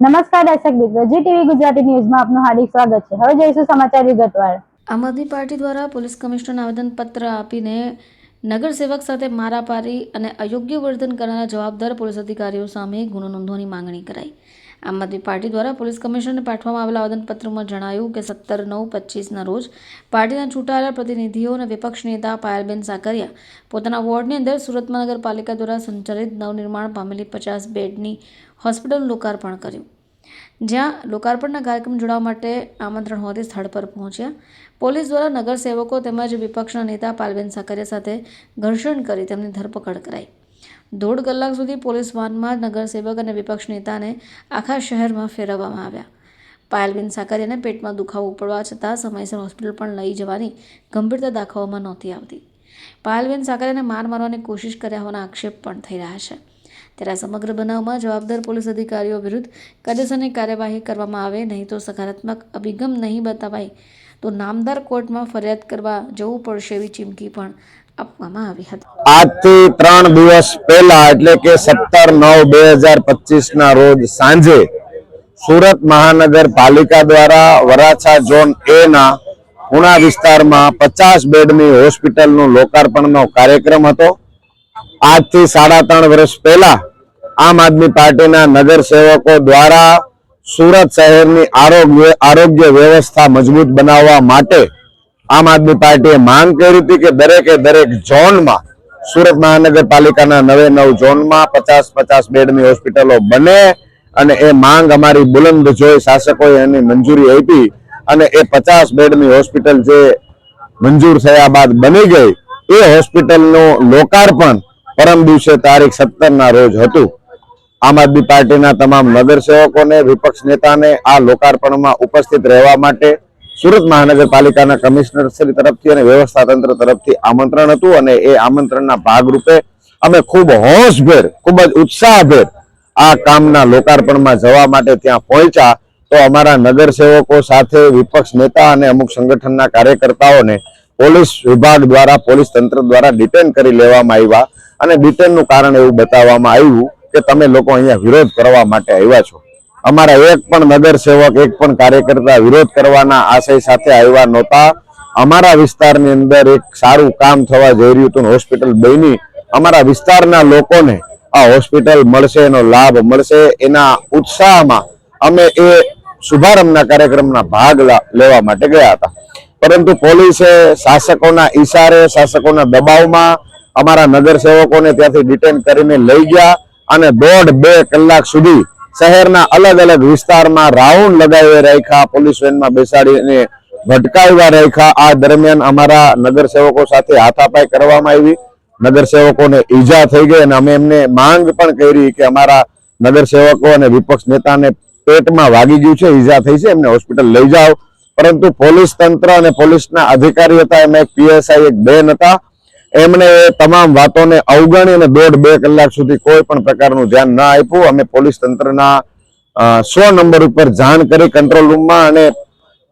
નમસ્કાર દર્શક મિત્રો, જી ટીવી ગુજરાતી ન્યૂઝમાં આપનું હાર્દિક સ્વાગત છે. હવે જોઈશું સમાચાર વિગતવાર આમ આદમી પાર્ટી દ્વારા પોલીસ કમિશનરને આવેદનપત્ર આપીને નગરસેવક સાથે મારાપારી અને અયોગ્ય વર્તન કરનારા જવાબદાર પોલીસ અધિકારીઓ સામે ગુનો નોંધવાની માંગણી કરાઈ. આમ આદમી પાર્ટી દ્વારા પોલીસ કમિશનરને પાઠવવામાં આવેલા આવેદનપત્રમાં જણાવ્યું કે સત્તર, નવ, પચીસના રોજ પાર્ટીના ચૂંટાયેલા પ્રતિનિધિઓ અને વિપક્ષ નેતા પાયલબેન સાકરિયા પોતાના વોર્ડની અંદર સુરત મહાનગરપાલિકા દ્વારા સંચાલિત નવનિર્માણ પામેલી પચાસ બેડની હોસ્પિટલનું લોકાર્પણ કર્યું. જ્યાં લોકાર્પણના કાર્યક્રમ જોડાવા માટે આમંત્રણ હોવાથી સ્થળ પર પહોંચ્યા. પોલીસ દ્વારા નગરસેવકો તેમજ વિપક્ષના નેતા પાલબેન સાકરિયા સાથે ઘર્ષણ કરી તેમની ધરપકડ કરાઈ. દોઢ કલાક સુધી પોલીસ વાનમાં નગરસેવક અને વિપક્ષ નેતાને આખા શહેરમાં ફેરવવામાં આવ્યા. પાયલબેન સાકરિયાને પેટમાં દુખાવો પડવા છતાં સમયસર હોસ્પિટલ પણ લઈ જવાની ગંભીરતા દાખવવામાં નહોતી આવતી. પાયલબેન સાકરિયાને માર મારવાની કોશિશ કર્યા હોવાના આક્ષેપ પણ થઈ રહ્યા છે. ત્યારે આ સમગ્ર બનાવમાં જવાબદાર પોલીસ અધિકારીઓ વિરુદ્ધ કાયદેસરની કાર્યવાહી કરવામાં આવે નહીં તો સકારાત્મક અભિગમ નહીં બતાવાય તો નામદાર કોર્ટમાં ફરિયાદ કરવા જવું પડશે એવી ચીમકી પણ આપવામાં આવી હતી. આજથી ત્રણ દિવસ પહેલા, એટલે કે સત્તર નવ બે હજાર પચીસ ના રોજ સાંજે, સુરત મહાનગરપાલિકા દ્વારા વરાછા ઝોન એ ના ઉણા વિસ્તારમાં પચાસ બેડની હોસ્પિટલનું લોકાર્પણનો કાર્યક્રમ હતો. આજથી સાડા ત્રણ વર્ષ પહેલા, આમ આદમી પાર્ટીના નગરસેવકો દ્વારા સુરત શહેરની આરોગ્ય આરોગ્ય વ્યવસ્થા મજબૂત બનાવવા માટે આમ આદમી પાર્ટીએ માંગ કરી હતી કે દરેકે દરેક ઝોનમાં, સુરત મહાનગરપાલિકાના નવે નવ ઝોનમાં પચાસ પચાસ બેડની હોસ્પિટલો બને અને એ માંગ અમારી બુલંદ જોઈ શાસકોએ એની મંજૂરી આપી અને એ પચાસ બેડની હોસ્પિટલ જે મંજૂર થયા બાદ બની ગઈ, એ હોસ્પિટલનું લોકાર્પણ પરમ દિવસે તારીખ સત્તરના રોજ હતું. આમ આદમી પાર્ટીના તમામ નગરસેવકોને, વિપક્ષ નેતાને આ લોકાર્પણમાં ઉપસ્થિત રહેવા માટે સુરત મહાનગરપાલિકાના કમિશનર શ્રી તરફથી અને વ્યવસ્થા તંત્ર તરફથી આમંત્રણ હતું અને એ આમંત્રણના ભાગરૂપે અમે ખૂબ હોશભેર, ખૂબ જ ઉત્સાહભેર આ કામના લોકાર્પણમાં જવા માટે ત્યાં પહોંચ્યા. તો અમારા નગરસેવકો સાથે વિપક્ષ નેતા અને અમુક સંગઠનના કાર્યકર્તાઓને પોલીસ વિભાગ દ્વારા, પોલીસ તંત્ર દ્વારા ડિટેન કરી લેવામાં આવ્યા. અને ડિટેનનું કારણ એવું બતાવવામાં આવ્યું કે તમે લોકો અહીંયા વિરોધ કરવા માટે આવ્યા છો. અમારા એક પણ નગરસેવક એક પણ કાર્યકર્તા વિરોધ કરવાના આશય સાથે આવ્યા નહોતા. અમારા વિસ્તારની અંદર એક સારું કામ થવા જઈ રહ્યું હતું હોસ્પિટલ બની. અમારા વિસ્તારના લોકોને આ હોસ્પિટલ મળશે, એનો લાભ મળશે. એના ઉત્સાહમાં અમે એ શુભારંભના કાર્યક્રમના ભાગ લેવા માટે ગયા હતા. પરંતુ પોલીસે શાસકોના ઈશારે, શાસકોના દબાવમાં અમારા નગરસેવકોને ત્યાંથી ડિટેન કરીને લઈ ગયા અને દોઢ બે કલાક સુધી શહેરના અલગ અલગ વિસ્તારમાં રાઉન્ડ લગાવી રાખ્યા, પોલીસ વેનમાં બેસાડીને ભટકાવ્યા રાખ્યા. આ દરમિયાન અમારા નગરસેવકો સાથે હાથાપાઈ કરવામાં આવી. નગરસેવકોને ઈજા થઈ ગઈ અને અમે એમને માંગ પણ કરી કે અમારા નગરસેવકો અને વિપક્ષ નેતાને પેટમાં વાગી ગયું છે, ઈજા થઈ છે, એમને હોસ્પિટલ લઈ જાઓ. પરંતુ પોલીસ તંત્ર અને પોલીસના અધિકારી હતા, એમાં એક પીએસઆઈ, એક બેન હતા. એમણે તમામ વાતોને અવગણી અને દોઢ બે કલાક સુધી કોઈ પણ પ્રકારનું ધ્યાન ના આપ્યું. અમે પોલીસ તંત્રના સો નંબર ઉપર જાણ કરી કંટ્રોલ રૂમમાં અને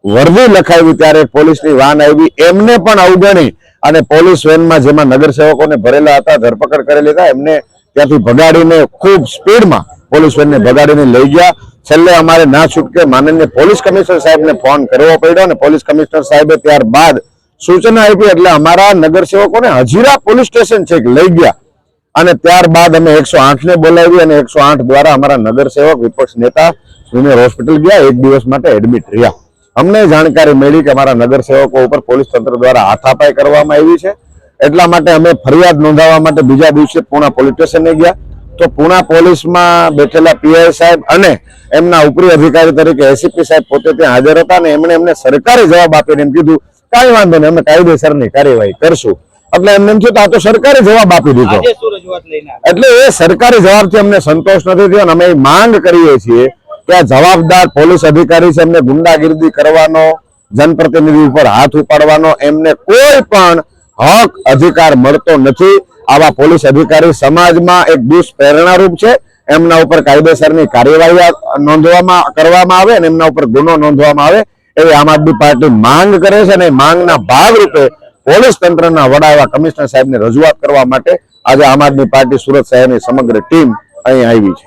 વર્દી લખાવી ત્યારે પોલીસની વાન આવી. એમને પણ અવગણી અને પોલીસ વેનમાં જેમાં નગરસેવકોને ભરેલા હતા, ધરપકડ કરેલી હતા, એમને ત્યાંથી ભગાડીને ખૂબ સ્પીડમાં પોલીસ વેનને ભગાડીને લઈ ગયા. છેલ્લે અમારે ના છૂટકે માનનીય પોલીસ કમિશનર સાહેબને ફોન કરવો પડ્યો અને પોલીસ કમિશનર સાહેબે ત્યારબાદ સૂચના આપી એટલે અમારા નગરસેવકોને હજીરા પોલીસ સ્ટેશન છે લઈ ગયા. અને ત્યારબાદ અમે એકસો ને બોલાવી અને એકસો દ્વારા અમારા નગરસેવક વિપક્ષ નેતા જુનિયર હોસ્પિટલ ગયા. એક દિવસ માટે એડમિટ રહ્યા. અમને જાણકારી મળી કે અમારા નગરસેવકો ઉપર પોલીસ તંત્ર દ્વારા હાથાપાઈ કરવામાં આવી છે. એટલા માટે અમે ફરિયાદ નોંધાવવા માટે બીજા દિવસે પૂણા પોલીસ સ્ટેશને ગયા. તો પૂણા પોલીસમાં બેઠેલા પીઆઈ સાહેબ અને એમના ઉપરી અધિકારી તરીકે એસીપી સાહેબ પોતે ત્યાં હાજર હતા અને એમણે એમને સરકારી જવાબ આપીને એમ કીધું કાંઈ વાંધો નહીં અમે કાયદેસરની કાર્યવાહી કરશું. એટલે એમને એમ થયું આ તો સરકારે જવાબ આપી દીધો? એટલે એ સરકારી જવાબથી અમને સંતોષ નથી થયો અને અમે માંગ કરીએ છીએ કે આ જવાબદાર પોલીસ અધિકારી છે એમને ગુંડાગીર્દી કરવાનો જનપ્રતિનિધિ ઉપર હાથ ઉપાડવાનો એમને કોઈ પણ હક અધિકાર મળતો નથી. આવા પોલીસ અધિકારી સમાજમાં એક દુષ્પ્રેરણારૂપ છે. એમના ઉપર કાયદેસરની કાર્યવાહી નોંધવામાં કરવામાં આવે અને એમના ઉપર ગુનો નોંધવામાં આવે. એવી આમ આદમી પાર્ટી માંગ કરે છે અને એ માંગના ભાગરૂપે પોલીસ તંત્રના વડા એવા કમિશનર સાહેબને રજૂઆત કરવા માટે આજે આમ આદમી પાર્ટી સુરત શહેરની સમગ્ર ટીમ અહીં આવી છે.